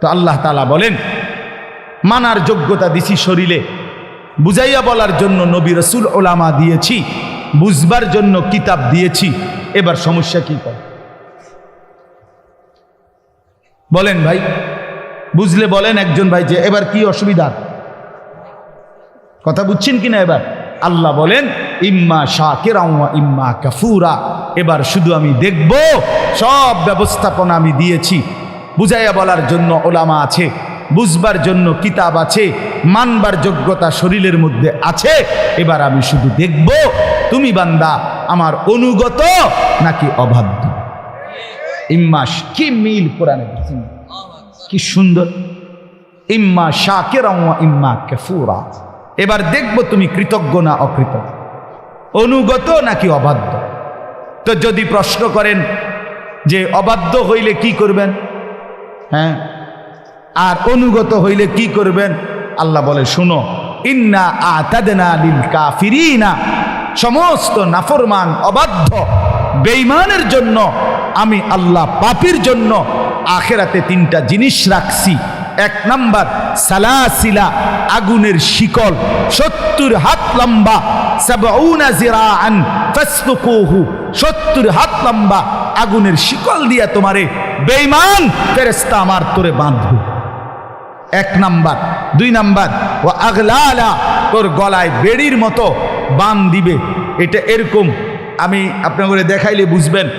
তো আল্লাহ তালা বলেন, মানার যোগ্যতা দিছি শরীরে, বুঝাইয়া বলার জন্য নবী রসুল ওলামা দিয়েছি, বুঝবার জন্য কিতাব দিয়েছি, এবার সমস্যা কি কর বলেন ভাই, বুঝলে বলেন একজন ভাই যে এবার কি অসুবিধা? কথা বুঝছেন কিনা এবার? আল্লাহ বলেন, ইম্মা শাহ শাকেরা ইম্মা কাফুরা, এবার শুধু আমি দেখব, সব ব্যবস্থাপনা আমি দিয়েছি বুঝাইয়া বলার জন্য ওলামা আছে, বুঝবার জন্য কিতাব আছে, মানবার যোগ্যতা শরীরের মধ্যে আছে, এবার আমি শুধু দেখব, তুমি বান্দা আমার অনুগত নাকি অবাধ্য? ইম্মাস কি মিল কোরআনে কি সুন্দর। ইম্মা শাহ শাকেরা ইম্মা কাফুরা। এবার দেখব তুমি কৃতজ্ঞ না অকৃতজ্ঞ? অনুগত নাকি অবাধ্য? তো যদি প্রশ্ন করেন যে অবাধ্য হইলে কি করবেন? হ্যাঁ? আর অনুগত হইলে কি করবেন? আল্লাহ বলে, শুনো, ইন্না আতাদনা লিল কাফিরিনা। সমস্ত নাফরমান অবাধ্য, বেঈমানের জন্য, আমি আল্লাহ পাপির জন্য আখেরাতে তিনটা জিনিস রাখছি। এক নাম্বার, সালাসিলা, আগুনের শিকল, সত্তর হাত লম্বা সত্তর হাত লম্বা আগুনের শিকল দিয়া তোমারে বেঈমান ফেরেশতা আমার তোরে বাঁধবে। এক নাম্বার। দুই নাম্বার ও আগলালা, তোর গলায় বেড়ির মতো বান দিবে। এটা এরকম, আমি আপনাকে দেখাইলে বুঝবেন।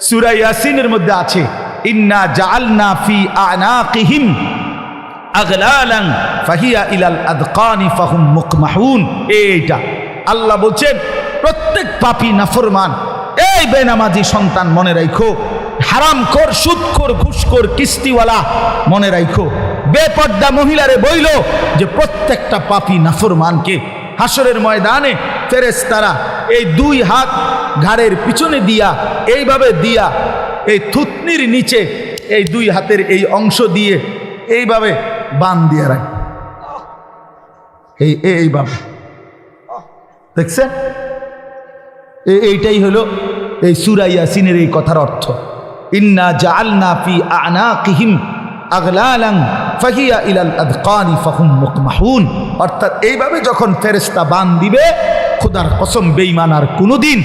সুরা ইয়াসিনের মধ্যে আছে, ইন্না জাআলনা ফি আনাকিহিম আগলালান ফাহিয়া ইলাল আদকানি ফাহুম মুকমাহুন। এইটা। আল্লাহ বলছেন, প্রত্যেক পাপী নাফরমান। এই বেনামাজি সন্তান মনে রাখো হারাম কর সুদখোর ঘুষখোর কিস্তিওয়ালা মনে রাখো বেপর্দা মহিলারে বইল যে প্রত্যেকটা পাপী নাফরমানকে হাসরের ময়দানে ফেরেশতারা এই দুই হাত ঘাড়ের পিছনে দিয়া, এইভাবে দিয়া, এই থুতনির নিচে এই দুই হাতের এই অংশ দিয়ে এইভাবে বান দিয়ে রাখ। এই- এইভাবে। দেখছেন? এইটাই হলো এই সুরা ইয়াসিনের এই কথার অর্থ, ইন্না জাআলনা ফি আনাকিহিম আগলালান ফাহিয়া ইলাল আদকানি ফাহুম মুকমাহুন অর্থাৎ এইভাবে যখন ফেরেশতা বান দিবে, খোদার কসম বেঈমান আর কোনোদিন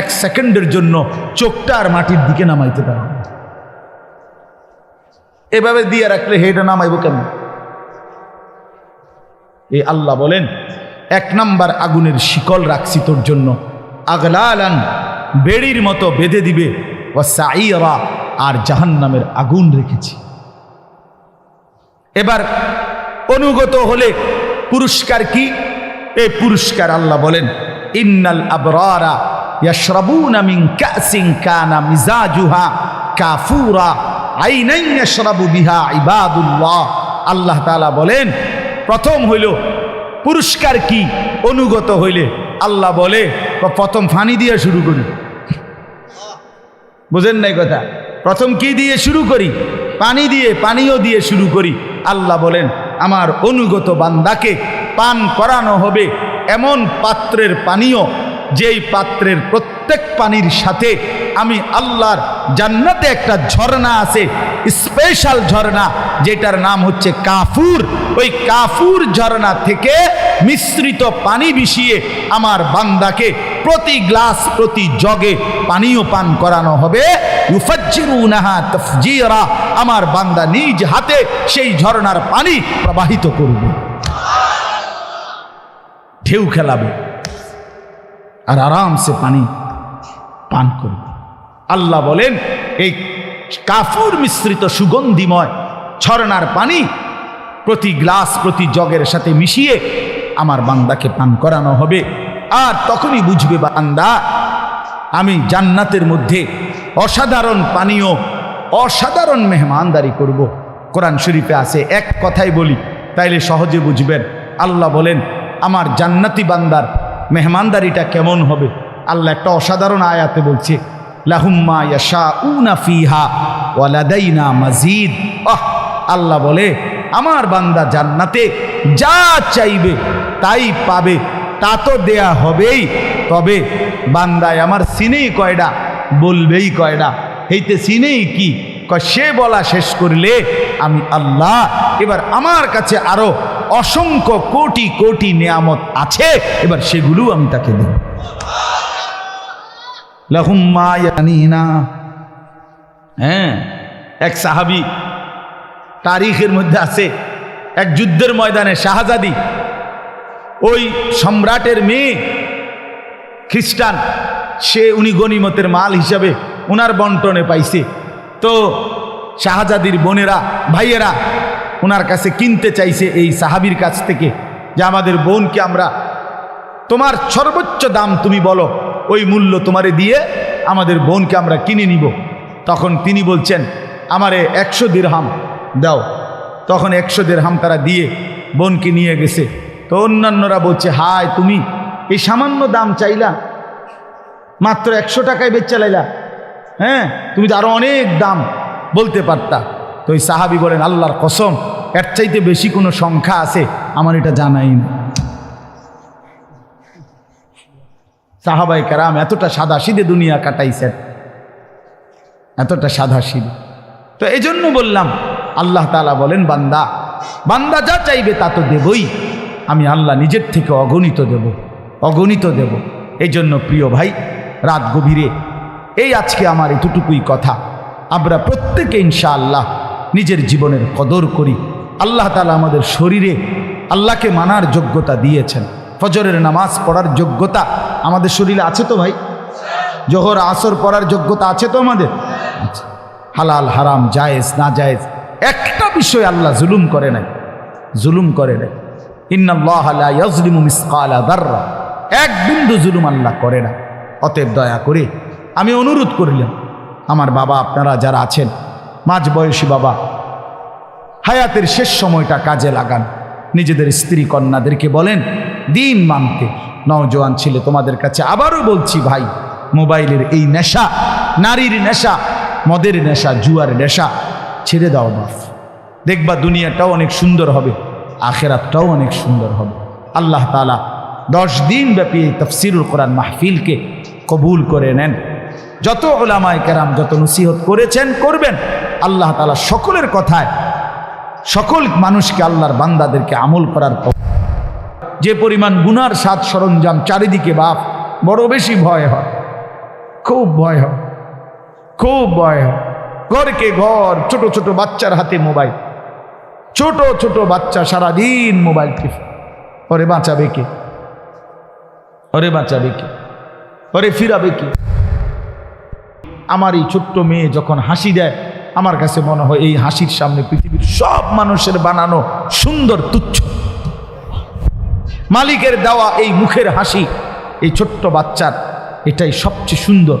এক সেকেন্ডের জন্য চোখটা আর মাটির দিকে নামাইতে পারবে না। এভাবে দিয়ে রাখলে হেটা নামাইব কেন এই আল্লাহ বলেন, এক নাম্বার আগুনের শিকল রাখছি তোর জন্য, আগলালান বেড়ির মতো বেঁধে দিবে। ও সাইরা আর জাহান্নামের আগুন রেখেছি। এবার অনুগত হলে পুরস্কার কি? এই পুরস্কার আল্লাহ বলেন, ইন্নাল আবরারা ইয়াশরাবুনা মিন কাসিন কানা মিজাজুহা কাফুরা আইনান ইয়াশরাবু বিহা ইবাদুল্লাহ। আল্লাহ তাআলা বলেন, প্রথম হইল পুরস্কার কি? অনুগত হইলে আল্লাহ বলে, প্রথম ফানি দিয়ে শুরু করি। বুঝেন নাই কথা? প্রথম কি দিয়ে শুরু করি? পানি দিয়ে, পানীয় দিয়ে শুরু করি। আল্লাহ বলেন, আমার অনুগত বান্দাকে পান করানো হবে এমন পাত্রের পানীয়, যেই পাত্রের প্রত্যেক পানির সাথে আমি আল্লাহর জান্নাতে একটা ঝর্ণা আছে স্পেশাল ঝর্ণা, যেটার নাম হচ্ছে কাফুর। ওই কাফুর ঝর্ণা থেকে মিশ্রিত পানি মিশিয়ে আমার বান্দাকে প্রতি গ্লাস, প্রতি জগে পানীয় পান করানো হবে। আমার বান্দা নিজ হাতে সেই ঝর্ণার পানি প্রবাহিত করবে। ঢেউ খেলাবে আর আরামসে পানি পান করবে। আল্লাহ বলেন, এই কাফুর মিশ্রিত সুগন্ধিময় ঝর্ণার পানি প্রতি গ্লাস, প্রতি জগের সাথে মিশিয়ে আমার বান্দাকে পান করানো হবে। আর তখনই বুঝবে বান্দা, আমি জান্নাতের মধ্যে অসাধারণ পানীয়, অসাধারণ মেহমানদারি করব। কোরআন শরীফে আছে, এক কথাই বলি, তাইলে সহজে বুঝবেন। আল্লাহ বলেন, আমার জান্নাতি বান্দার মেহমানদারিটা কেমন হবে? আল্লাহ একটা অসাধারণ আয়াতে বলছে মাজিদ। আল্লাহ বলে, আমার বান্দা জান্নাতে যা চাইবে তাই পাবে। তা তো দেয়া হবেই। তবে বান্দায় আমার সিনেই কয়ডা, বলবেই কয়ডা। হেইতে সিনেই কি? সে বলা শেষ করলে আমি আল্লাহ। এবার আমার কাছে আরও অসংখ্য কোটি কোটি নিয়ামত আছে, এবার সেগুলো আমি তাকে দেব। হ্যাঁ এক সাহাবি তারিখের মধ্যে আছে, এক যুদ্ধের ময়দানে শাহজাদি ওই সম্রাটের মেয়ে খ্রিস্টান, সে উনি গনিমতের মাল হিসাবে ওনার বন্টনে পাইছে। তো শাহজাদির বোনেরা, ভাইয়েরা ওনার কাছে কিনতে চাইছে এই সাহাবির কাছ থেকে যে আমাদের বোনকে আমরা, তোমার সর্বোচ্চ দাম তুমি বলো, ওই মূল্য তোমারে দিয়ে আমাদের বোনকে আমরা কিনে নিব। তখন তিনি বলছেন, আমারে একশো দিরহাম দাও। তখন একশো দেড়হাম তারা দিয়ে বোনকে নিয়ে গেছে। তো অন্যান্যরা বলছে, হায়, তুমি এই সামান্য দাম চাইলা, মাত্র একশো টাকায় বেচ চালাইলা। হ্যাঁ তুমি তো আরও অনেক দাম বলতে পারতা। তো ওই সাহাবি বলেন, আল্লাহর কসম, এর চাইতে বেশি কোনো সংখ্যা আছে? আমার এটা জানাই না। সাহাবাই কারাম এতটা সাদা সিদে দুনিয়া কাটাইছেন। এতটা সাদা সিদে তো এই জন্য বললাম, আল্লাহ তালা বলেন, বান্দা বান্দা যা চাইবে তা তো দেবই। আমি আল্লাহ নিজের থেকে অগণিত দেব অগণিত দেব। এই জন্য প্রিয় ভাই, রাত গভীরে, এই আজকে আমার এতটুকুই কথা। আমরা প্রত্যেকে ইনশাআল্লাহ নিজের জীবনের কদর করি। আল্লাহ তালা আমাদের শরীরে আল্লাহকে মানার যোগ্যতা দিয়েছেন। ফজরের নামাজ পড়ার যোগ্যতা আমাদের শরীরে আছে তো ভাই? জোহর, আসর পড়ার যোগ্যতা আছে তো আমাদের? আচ্ছা। হালাল, হারাম, জায়েজ, না জায়েজ, একটা বিষয় আল্লাহ জুলুম করে নাই। জুলুম করে নাই। এক বিন্দু জুলুম আল্লাহ করে না। অতএব দয়া করে আমি অনুরোধ করিলাম, আমার বাবা আপনারা যারা আছেন মাঝ বয়সী বাবা, হায়াতের শেষ সময়টা কাজে লাগান। নিজেদের স্ত্রী কন্যাদেরকে বলেন, দিন মানতে, নওজোয়ান ছেলে তোমাদের কাছে আবারও বলছি ভাই, মোবাইলের এই নেশা, নারীর নেশা, মদের নেশা, জুয়ার নেশা, ছেড়ে দাও বাপ দেখবা দুনিয়াটাও অনেক সুন্দর হবে। আখেরাতটাও অনেক সুন্দর হবে। আল্লাহ তালা দশ দিন ব্যাপী এই তফসিরুল কোরআন মাহফিলকে কবুল করে নেন। যত ওলামায় কেরাম যত নসিহত করেছেন, করবেন। আল্লাহ তালা সকলের কথায় সকল মানুষকে আল্লাহর বান্দাদেরকে আমল করার যে পরিমাণ গুনার সাত সরঞ্জাম চারিদিকে বাপ, বড় বেশি ভয় হয়। খুব ভয় হয়। খুব ভয় হয়। ঘরকে ঘর, ছোট ছোট বাচ্চার হাতে মোবাইল। ছোট ছোট বাচ্চা সারাদিন মোবাইল টিপে। ওরে বাঁচাবে কে? ওরে বাঁচাবে কে? ওরে ফিরাবে কে? আমার এই ছোট্ট মেয়ে যখন হাসি দেয়, আমার কাছে মনে হয় এই হাসির সামনে পৃথিবীর সব মানুষের বানানো সুন্দর তুচ্ছ। মালিকের দেওয়া এই মুখের হাসি, এই ছোট্ট বাচ্চার এটাই সবচেয়ে সুন্দর।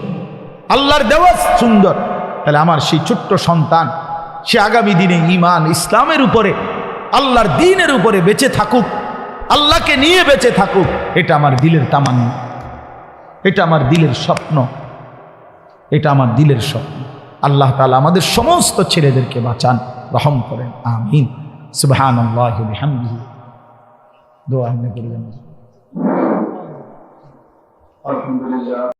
আল্লাহর দেওয়া সুন্দর। তাহলে আমার সেই ছোট্ট সন্তান সে আগামী দিনে ইমান ইসলামের উপরে, আল্লাহর দিনের উপরে বেঁচে থাকুক, আল্লাহকে নিয়ে বেঁচে থাকুক, এটা আমার দিলের তামান্না। এটা আমার দিলের স্বপ্ন। এটা আমার দিলের স্বপ্ন। আল্লাহ তালা আমাদের সমস্ত ছেলেদেরকে বাঁচান, রহম করেন, আমিন। সুবহান আলহামদুলিল্লাহ।